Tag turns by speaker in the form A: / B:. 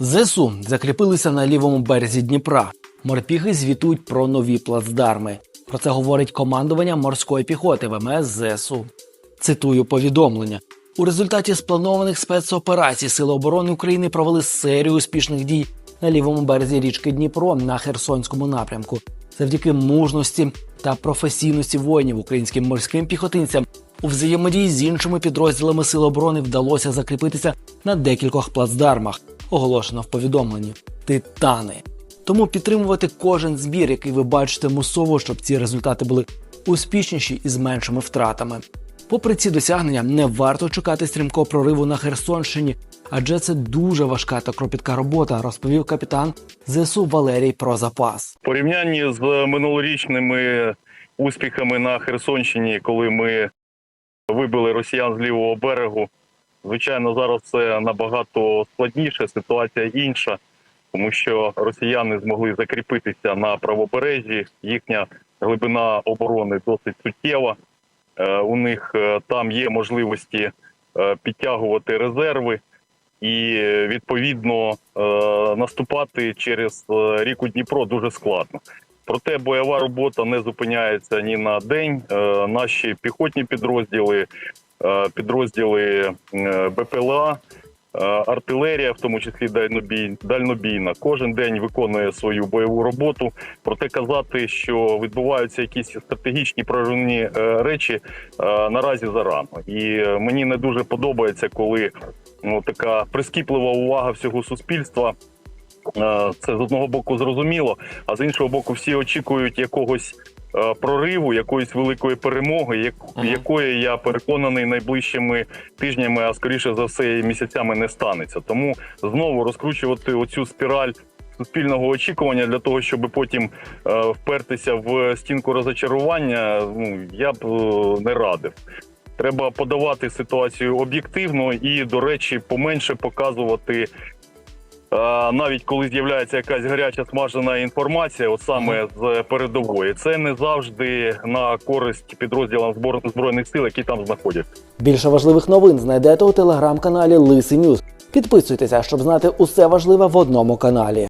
A: ЗСУ закріпилися на лівому березі Дніпра. Морпіги звітують про нові плацдарми. Про це говорить командування морської піхоти ВМС ЗСУ. Цитую повідомлення. У результаті спланованих спецоперацій Сили оборони України провели серію успішних дій на лівому березі річки Дніпро на Херсонському напрямку. Завдяки мужності та професійності воїнів українським морським піхотинцям у взаємодії з іншими підрозділами Сил оборони вдалося закріпитися на декількох плацдармах, оголошено в повідомленні Титани. Тому підтримувати кожен збір, який ви бачите мусово, щоб ці результати були успішніші і з меншими втратами. Попри ці досягнення, не варто чекати стрімкого прориву на Херсонщині, адже це дуже важка та кропітка робота, розповів капітан ЗСУ Валерій про запас.
B: В порівнянні з минулорічними успіхами на Херсонщині, коли ми вибили росіян з лівого берегу, звичайно, зараз це набагато складніше, ситуація інша, тому що росіяни змогли закріпитися на правобережжі. Їхня глибина оборони досить суттєва. Е, У них е, там є можливості е, підтягувати резерви і відповідно наступати через ріку Дніпро дуже складно. Проте бойова робота не зупиняється ні на день. Наші піхотні підрозділи, підрозділи е, БПЛА, е, артилерія, в тому числі дальнобій, дальнобійна, кожен день виконує свою бойову роботу. Проте казати, що відбуваються якісь стратегічні проривні е, речі е, наразі зарано. І е, мені не дуже подобається, коли ну, така прискіплива увага всього суспільства. Е, Це з одного боку зрозуміло, а з іншого боку, всі очікують якогось е, прориву, якоїсь великої перемоги, якої я переконаний найближчими тижнями, а скоріше за все, і місяцями не станеться. Тому знову розкручувати оцю спіраль суспільного очікування для того, щоб потім е, впертися в стінку розочарування, ну я б е, не радив. Треба подавати ситуацію об'єктивно і, до речі, поменше показувати. Е, Навіть коли з'являється якась гаряча смажена інформація, от саме з передової, це не завжди на користь підрозділам збройних сил, які там знаходяться.
A: Більше важливих новин знайдете у телеграм-каналі Лисий Ньюз. Підписуйтеся, щоб знати усе важливе в одному каналі.